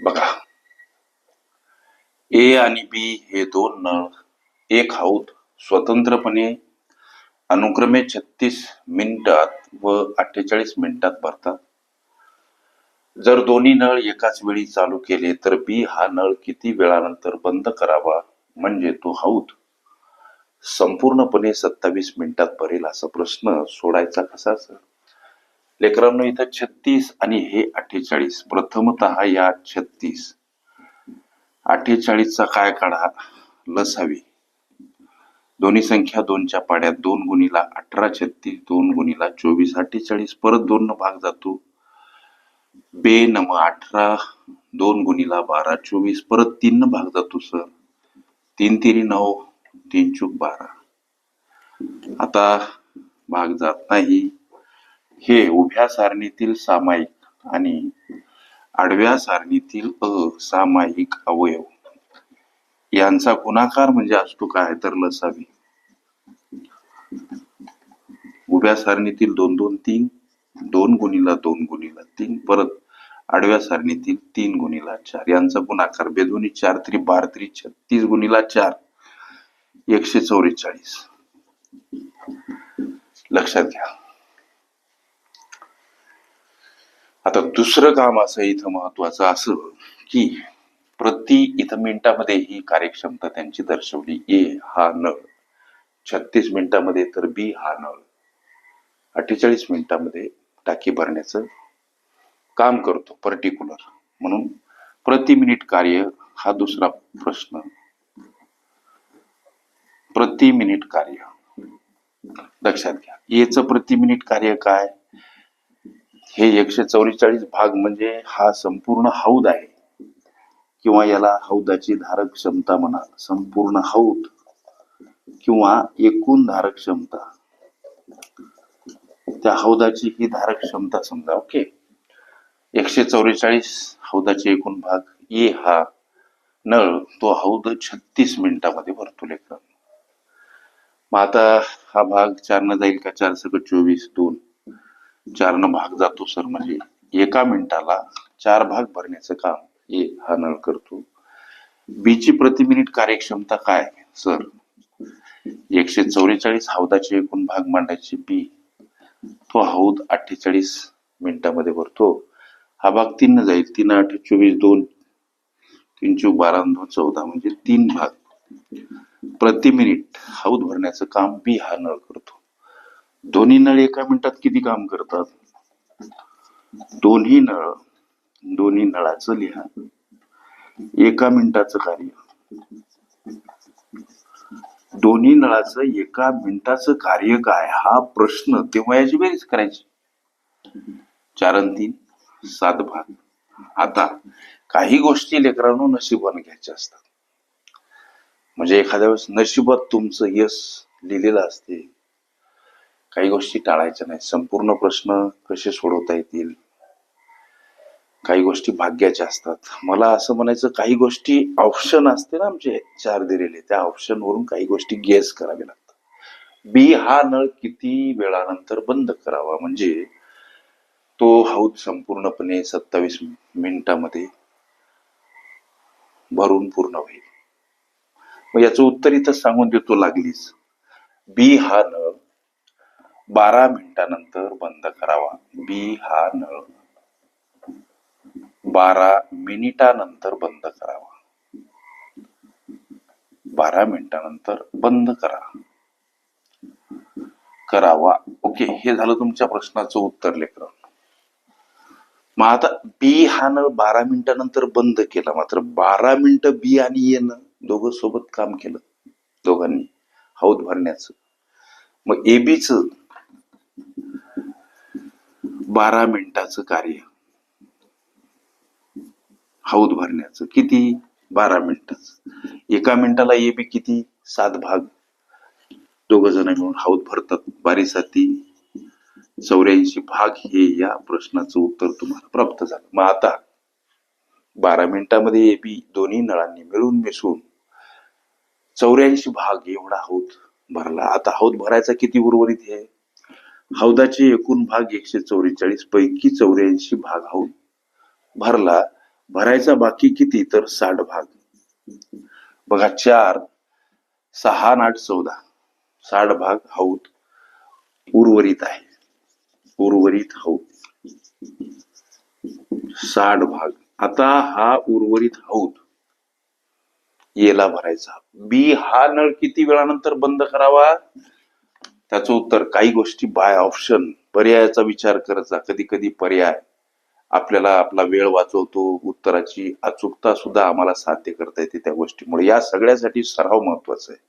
बघा. ए आणि बी हे दोन नळ एक हौद स्वतंत्रपणे अनुक्रमे छत्तीस मिनिटात व अठ्ठेचाळीस मिनिटात भरतात. जर दोन्ही नळ एकाच वेळी चालू केले तर बी हा नळ किती वेळानंतर बंद करावा? म्हणजे तो हौद. संपूर्णपणे सत्तावीस मिनिटात भरेल असा प्रश्न सोडायचा कसा सर? लेकरांनो इथं छत्तीस आणि हे अठ्ठेचाळीस. प्रथमतः या छत्तीस. अठ्ठेचाळीसचा काय काढा? लसावी दोन्ही संख्या दोनच्या पाड्यात. दोन गुणीला अठरा छत्तीस दोन गुणीला चोवीस. अठ्ठेचाळीस परत दोन भाग जातो. बे नम अठरा दोन गुणीला बारा चोवीस परत तीन भाग जातो सर. तीन तिरी नऊ तीन चूक बारा. आता भाग जात नाही. हे उभ्या सारणीतील सामायिक आणि आडव्या सारणीतील असामायिक अवयव. यांचा गुणाकार म्हणजे असतो काय तर लसावी. उभ्या सारणीतील दोन दोन तीन दोन गुणीला दोन गुणीला तीन परत आडव्या सारणीतील तीन गुणीला चार. यांचा गुणाकार बेदोनी चार त्रि बार त्रि छत्तीस गुणीला चार एकशे चौवेचाळीस लक्षात घ्या. आता दुसरं काम असं इथं महत्वाचं असं की प्रति इथं मिनिटामध्ये ही कार्यक्षमता त्यांची दर्शवली ए हा नळ. छत्तीस मिनिटामध्ये तर बी हा नळ. अठ्ठेचाळीस मिनिटामध्ये टाकी भरण्याचं काम करतो पर्टिक्युलर म्हणून प्रति मिनिट कार्य हा दुसरा प्रश्न. प्रति मिनिट कार्य. लक्षात घ्या. एच प्रति मिनिट कार्य काय? हे एकशे चौवेचाळीस भाग म्हणजे हा संपूर्ण हौद आहे. किंवा याला हौदाची धारक क्षमता म्हणा संपूर्ण हौद किंवा एकूण धारक क्षमता. त्या हौदाची ही धारक क्षमता समजा ओके. एकशे चौवेचाळीस हौदाचे एकूण भाग ए हा नळ तो हौद छत्तीस मिनिटामध्ये भरतो लेखन. मग आता हा भाग चारनं जाईल का? चार सगळं चोवीस दोन. चारनं भाग जातो सर. म्हणजे एका मिनिटाला चार भाग भरण्याचं काम ए हा नळ करतो. बीची प्रति मिनिट कार्यक्षमता काय सर? एकशे चौवेचाळीस हौदाचे एकूण भाग मांडायचे बी तो हौद अठ्ठेचाळीस मिनिटामध्ये भरतो. हा भाग तीन जाईल. तीन आठ चोवीस दोन तीन चौक बारा दोन चौदा म्हणजे तीन भाग प्रति मिनिट हौद भरण्याचं काम बी हा नळ करतो. दोन्ही नळ एका मिनिटात किती काम करतात? दोन्ही नळ दोन्ही नळाचं लिहा. एका मिनिटाचं कार्य. दोन्ही नळाचं एका मिनिटाचं कार्य काय? हा प्रश्न तेव्हा याची बेरीज करायची. चार आणि तीन सात भाग. आता काही गोष्टी लेकरांनो नशिबाने घ्यायच्या असतात. म्हणजे एखाद्या वेळेस नशिबात तुमचं यश लिहिलेलं असते. काही गोष्टी टाळायच्या नाही संपूर्ण प्रश्न कसे सोडवता येतील? काही गोष्टी भाग्याच्या असतात. मला असं म्हणायचं काही गोष्टी ऑप्शन असते ना आमचे चार दिलेले. त्या ऑप्शन वरून काही गोष्टी गेस करावे लागतात. बी हा नळ किती वेळानंतर बंद करावा? म्हणजे तो हौद संपूर्णपणे सत्तावीस मिनिटामध्ये भरून पूर्ण होईल. मग याचं उत्तर इथं सांगून देतो लागलीच. बी हा नळ बारा मिनिटानंतर बंद करावा. बी हा नळ. बारा मिनिटानंतर बंद करावा. बारा मिनिटानंतर बंद करा. करावा. ओके हे झालं तुमच्या प्रश्नाचं उत्तर लेकर. मग आता बी हा नळ बारा मिनिटानंतर बंद केला. मात्र बारा मिनिटं बी आणि ए दोघं सोबत काम केलं. दोघांनी. हौद भरण्याचं. मग एबीचं बारा मिनिटाचं कार्य. हौद भरण्याचं. किती? बारा मिनिटाचं. एका मिनिटाला ए बी किती? सात भाग. दोघ जण मिळून हौद भरतात. बारीसाठी चौऱ्याऐंशी भाग हे या प्रश्नाचं उत्तर तुम्हाला प्राप्त झालं. मग आता बारा मिनिटामध्ये ए बी दोन्ही नळांनी मिळून मिसळून चौऱ्याऐंशी भाग एवढा हौद भरला. आता हौद भरायचा किती उर्वरित आहे? हौदाचे एकूण भाग एकशे चौवेचाळीस पैकी चौऱ्याऐंशी भाग हौद. भरला भरायचा बाकी किती तर साठ भाग. बघा चार सहा आणि आठ चौदा. साठ भाग हौद उर्वरित आहे. उर्वरित हौद. साठ भाग. आता हा उर्वरित हौद येला भरायचा. बी हा नळ किती वेळानंतर बंद करावा? त्याचं उत्तर काही गोष्टी बाय ऑप्शन पर्यायाचा विचार करायचा. कधी कधी पर्याय. आपल्याला आपला वेळ वाचवतो उत्तराची अचूकता सुद्धा आम्हाला साध्य करता येते त्या गोष्टीमुळे. या सगळ्यासाठी सराव महत्त्वाचा आहे.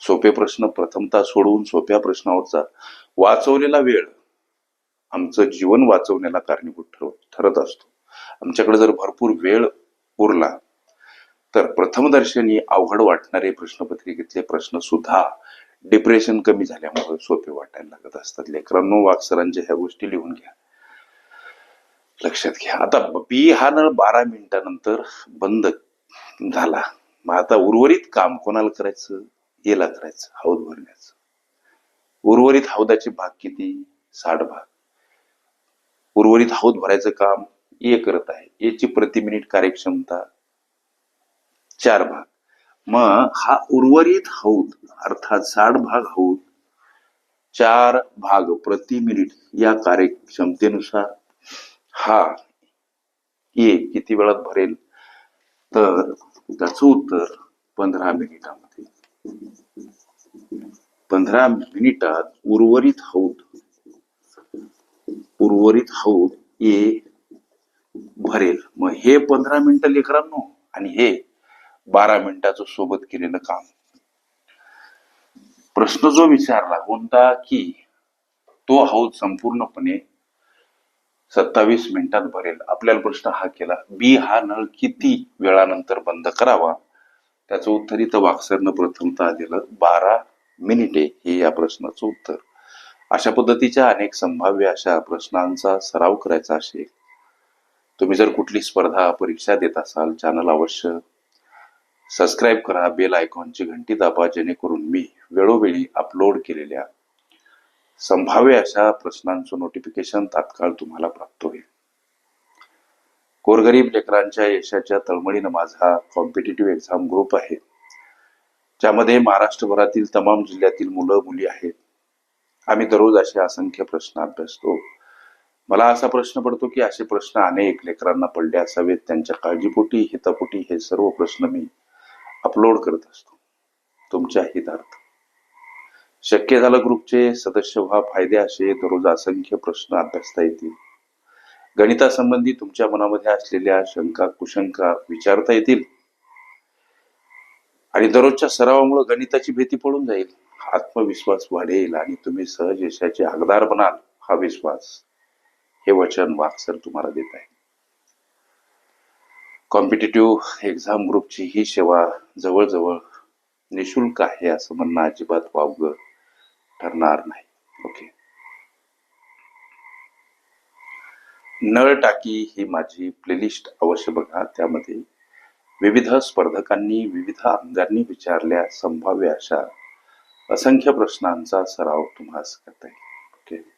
सोपे प्रश्न प्रथमता सोडवून सोप्या प्रश्नावरचा वाचवलेला वेळ आमचं जीवन वाचवण्याला कारणीभूत ठरव ठरत असतो. आमच्याकडे जर भरपूर वेळ उरला तर प्रथमदर्शनी अवघड वाटणारे प्रश्नपत्रिकेतले प्रश्न सुद्धा डिप्रेशन कमी झाल्यामुळे सोपे वाटायला लागत असतात. लेकरांनो वाक्सरांच्या ह्या गोष्टी लिहून घ्या. लक्षात घ्या. आता बी हा नळ बारा मिनिटानंतर बंद झाला. मग आता उर्वरित काम कोणाला करायचं? येला करायचं. हौद भरण्याचं. उर्वरित हौदाचे भाग किती? साठ भाग. उर्वरित हौद भरायचं काम ये करत आहे. याची प्रति मिनिट कार्यक्षमता चार भाग. मग हा उर्वरित हौद अर्थात साठ भाग हौद चार भाग प्रति मिनिट या कार्यक्षमतेनुसार हा ए किती वेळात भरेल? तर त्याच उत्तर पंधरा मिनिटामध्ये. पंधरा मिनिटात उर्वरित हौद उर्वरित हौद ए भरेल. मग हे पंधरा मिनिटं लेकरांनो आणि हे बारा मिनिटाचं सोबत केलेलं काम. प्रश्न जो विचारला कोणता की तो हौद संपूर्णपणे सत्तावीस मिनिटात भरेल. आपल्याला प्रश्न हा केला बी हा नळ किती वेळानंतर बंद करावा? त्याचं उत्तर इथं वाक्सरनं प्रथमतः दिलं बारा मिनिटे हे या प्रश्नाचं उत्तर. अशा पद्धतीच्या अनेक संभाव्य अशा प्रश्नांचा सराव करायचा असेल. तुम्ही जर कुठली स्पर्धा परीक्षा देत असाल चॅनल अवश्य सबस्क्राईब करा बेल आयकॉनची घंटी दाबा जेणेकरून मी वेळोवेळी अपलोड केलेल्या संभाव्य अशा प्रश्नांचं नोटिफिकेशन तात्काळ तुम्हाला प्राप्त होईल. गोरगरीब लेकरांच्या यशाच्या तळमळीनं माझा कॉम्पिटेटिव्ह एक्झाम ग्रुप आहे. ज्यामध्ये महाराष्ट्रभरातील तमाम जिल्ह्यातील मुलं मुली आहेत. आम्ही दररोज असे असंख्य प्रश्न अभ्यासतो. मला असा प्रश्न पडतो की असे प्रश्न अनेक लेकरांना पडले असावेत. त्यांच्या काळजीपोटी हितापोटी हे सर्व प्रश्न मी अपलोड करत असतो. तुमच्या हितार्थ. शक्य झालं ग्रुपचे सदस्य व्हा फायदे असे दररोज असंख्य प्रश्न अभ्यासता येतील. गणितासंबंधी तुमच्या मनामध्ये असलेल्या शंका कुशंका विचारता येतील. आणि दररोजच्या सरावामुळे गणिताची भीती पडून जाईल. आत्मविश्वास वाढेल आणि तुम्ही सहज यशाचे हकदार बनाल. हा विश्वास हे वचन वाक्सर तुम्हाला देत आहे. कॉम्पिटेटिव्ह एक्झाम ग्रुपची ही सेवा जवळजवळ निशुल्क आहे असं म्हणणं अजिबात वावगं ठरणार नाही. ओके नळ टाकी ही माझी प्लेलिस्ट अवश्य बघा. त्यामध्ये विविध स्पर्धकांनी विविध आमदारांनी विचारल्या संभाव्य अशा असंख्य प्रश्नांचा सराव तुम्हाला करता येईल. ओके